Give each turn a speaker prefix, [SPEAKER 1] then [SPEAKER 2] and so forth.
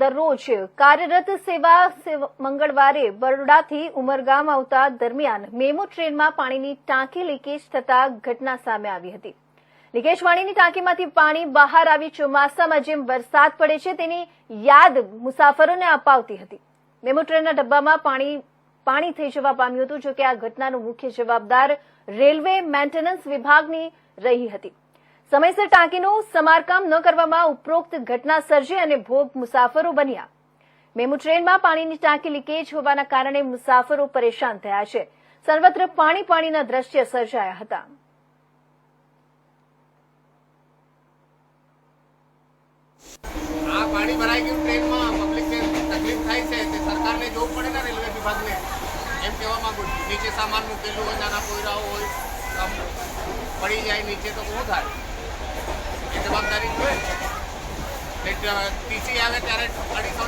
[SPEAKER 1] દરરોજ કાર્યરત સેવા મંગળવારે બરોડાથી ઉમરગામ આવતા દરમિયાન મેમો ટ્રેનમાં પાણીની ટાંકી લીકેજ થતા ઘટના સામે આવી હતી. લીકેજ પાણીની ટાંકીમાંથી પાણી બહાર આવી ચોમાસામાં જેમ વરસાદ પડે છે તેની યાદ મુસાફરોને અપાવતી હતી. મેમો ટ્રેનના ડબ્બામાં પાણી પાણી થઈ જવા પામ્યું હતું, જોકે આ ઘટનાનો મુખ્ય જવાબદાર રેલવે મેન્ટેનન્સ વિભાગની રહી હતી. સમયસર ટાંકીનું સમારકામ ન કરવામાં ઉપરોક્ત ઘટના સર્જી અને ભોગ મુસાફરો બન્યા. મેમુ ટ્રેનમાં પાણીની ટાંકી લીકેજ હોવાના કારણે મુસાફરો પરેશાન થયા છે. સર્વત્ર પાણી પાણીના દ્રશ્ય સર્જાયા હતા.
[SPEAKER 2] આ પાણી ભરાઈ ગયું ટ્રેનમાં. પબ્લિકને તકલીફ થાય છે. તે સરકારને જોવું પડે ને રેલવે વિભાગને. એમ કહેવા માંગુ છું. નીચે સામાન મૂકેલું હોય, નાના કોયરાઓ હોય પડી જાય, નીચે તો શું થાય. ટીસી આવે ત્યારે અઢીસો